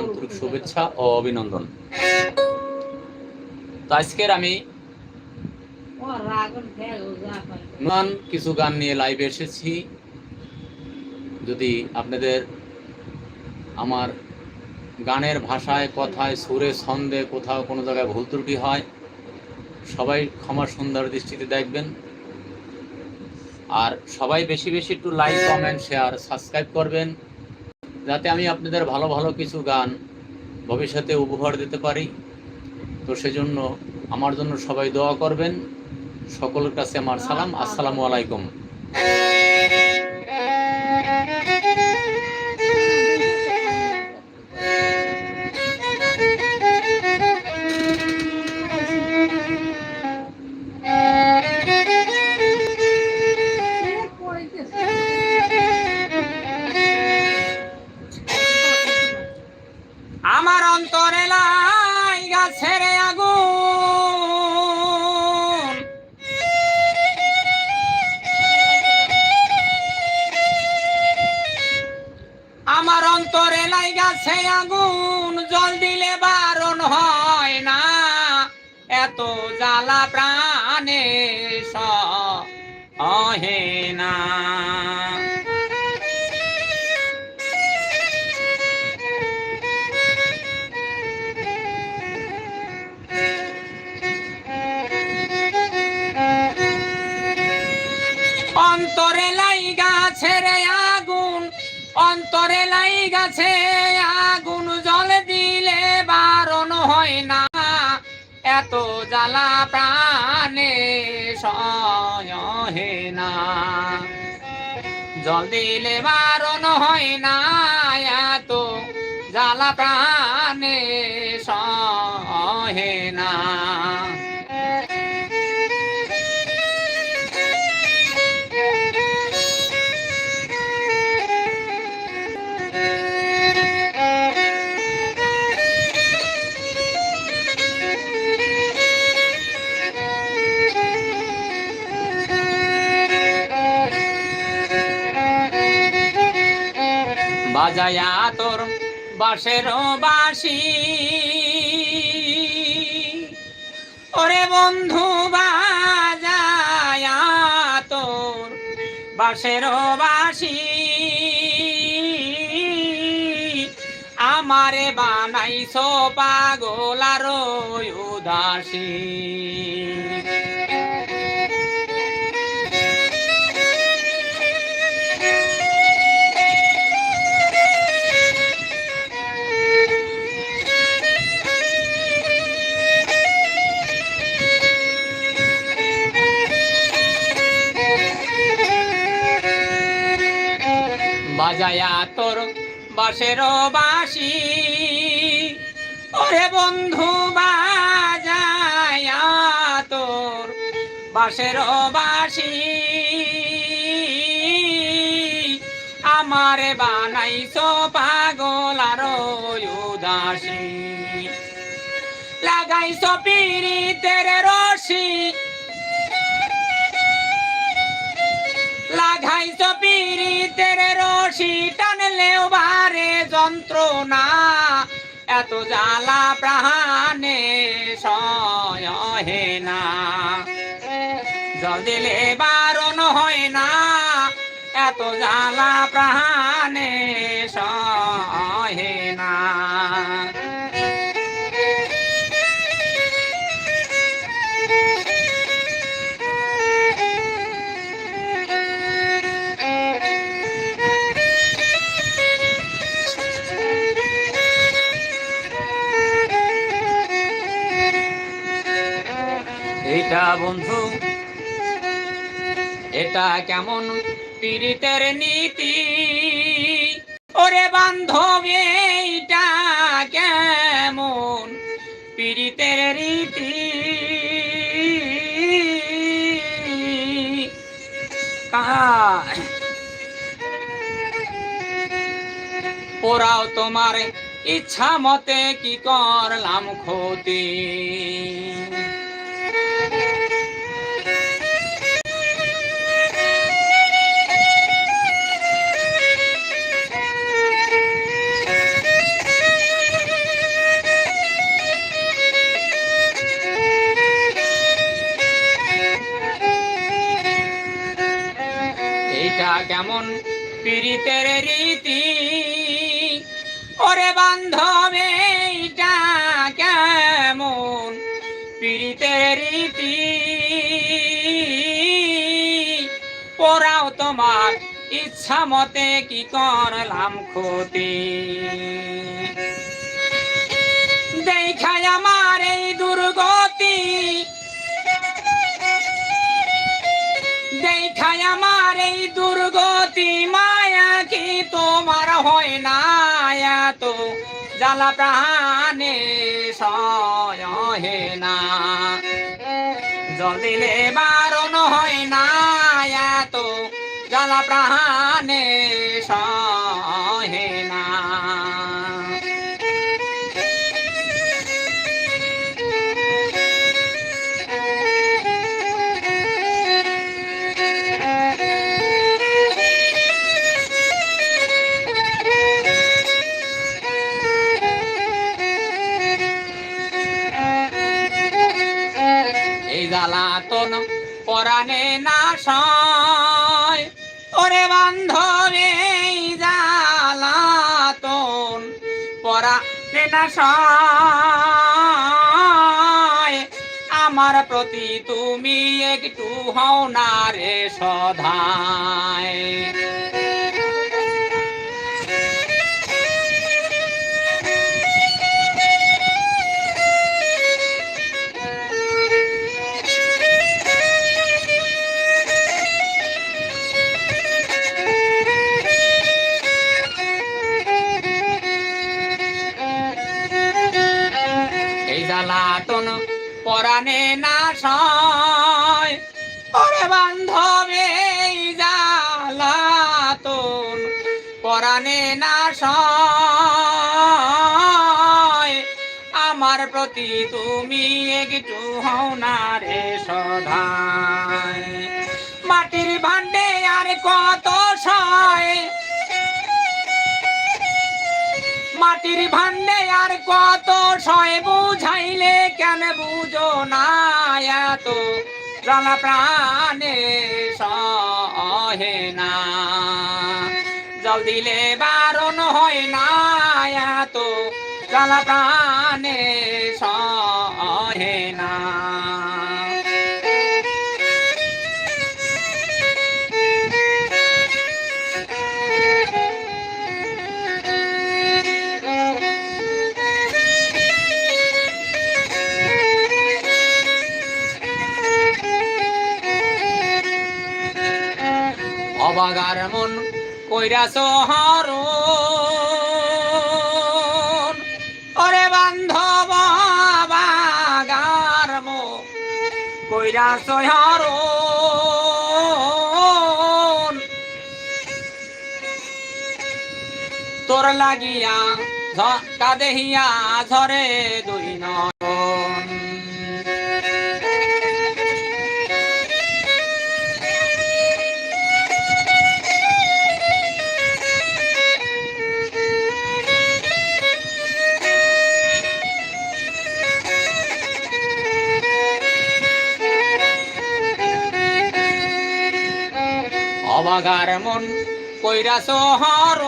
আন্তরিক শুভেচ্ছা ও অভিনন্দন। তো আজকের আমি নন কিছু গান নিয়ে লাইভে এসেছি। যদি আপনাদের আমার গানের ভাষায়, কথায়, সুরে, ছন্দে কোথাও কোনো জায়গায় ভুল ত্রুটি হয়, সবাই ক্ষমা সুন্দর দৃষ্টিতে দেখবেন। আর সবাই বেশি বেশি একটু লাইক কমেন্ট শেয়ার সাবস্ক্রাইব করবেন। যাতে আমি আপনাদের ভালো ভালো কিছু গান ভবিষ্যতে উপহার দিতে পারি। তো সেজন্য আমার জন্য সবাই দোয়া করবেন। সকলের কাছে আমার সালাম। আসসালামু আলাইকুম। গাছে আগুন জল দিলে বারণ হয় না। এত জ্বালা প্রাণে সহে না। অন্তরে লাই গাছে রে আগুন, অন্তরে লাই গাছে এত জ্বালা প্রাণে সহে না। জল দিলে বারণ হয় না এত জ্বালা প্রাণে সহে না। বাজায়া তোর বাসের বাসি ওরে বন্ধু, বাজায়া তোর বাসের বাসি আমারে বানাইছো পাগল আর উদাসী। বাজায়া তোর বাসের বাসি ওরে বন্ধু, বাজায়া তোর বাসের বাসি আমারে বানাইছো পাগল আর উদাসী। লাগাইছো পিরিতের রশি লাগাইছ পিরিতের রশি টানলেও বারে যন্ত্রণা। এত জ্বালা প্রাণে সহে না। জল দিলে বারণ হয় না। এত জ্বালা প্রাণে সহে না। বন্ধু। এটা কেমন পীড়িতের নীতি? ওরে বান্ধব, এইটা কেমন পীড়িতের রীতি? ওরাও তোমার ইচ্ছা মতে কি করলাম ক্ষতি? রীতি ওরে বান্ধবে, এইটা কেমন? পীড়িতের রীতি। পড়াও তোমার ইচ্ছা মতে কি করলাম ক্ষতি? দেখাই আমার এই দুর্গতি। দেখাই আমার এই দুর্গতি কি তোমার হয় না তো জ্বালা প্রাণে সহে না। জল দিলে বারণ হয় না তো জ্বালা প্রাণে সহে পরাণে না সয় ওরে বান্ধবে জালাতন পরাণে না সয় আমার প্রতি তুমি একটু হও না রে সধায়। পরাণে না সয়। ওরে বান্ধবে, এই জ্বালাতন পরাণে না সয়। আমার প্রতি তুমি একটু হও না রে সধায়। মাটির ভান্ডে আর কত সয়? মাটির ভান্ডে আর কত সয় বুঝাইলে কেন বুঝো না এত? জ্বালা প্রাণে সহে না। জল দিলে বারণ হয় না এত। জ্বালা প্রাণে সহে না। কইরা সহর। ওরে বান্ধব বাগার মন কইরা সহর। তোর লাগিয়া কাদেহিয়া ঝরে দুই অবাগার মন, কইরা সহর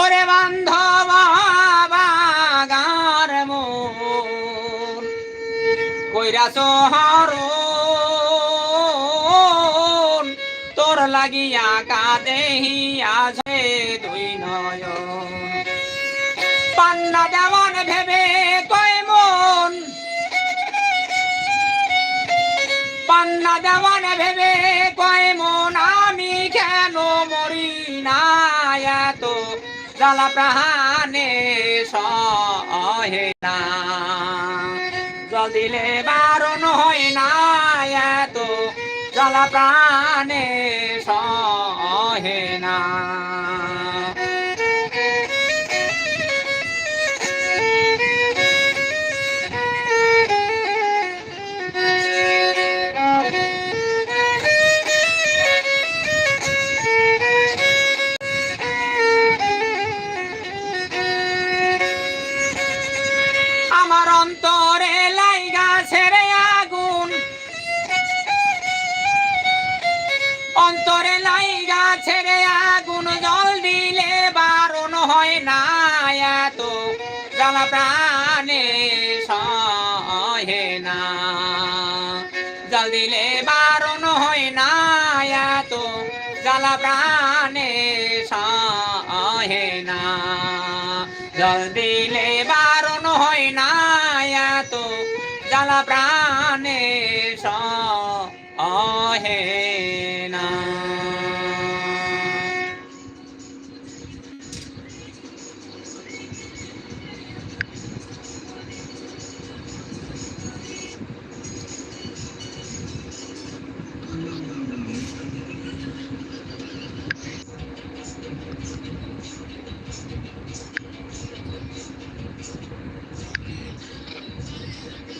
ওরে বান্ধব, বাগার মন। কইরা সহর তোর লাগিয়া কাদেহিয়া ঝে দুই নয়ন। পান্না দেওয়ান ভেবে কয় মন, পান্না দেওয়ান ভেবে জ্বালা প্রাণে সহে না। জল দিলে বারণ হয় না এত জ্বালা প্রাণে সহে না। অন্তরে লাইগা ছেড়ে আগুন। অন্তরে লাইগা ছেড়ে আগুন, জল দিলে বারণ হয় না এত। জ্বালা প্রাণে সহে না। জল দিলে বারণ হয় না এত। জ্বালা প্রাণে সহে না। জল দিলে বারণ प्राणेश आहे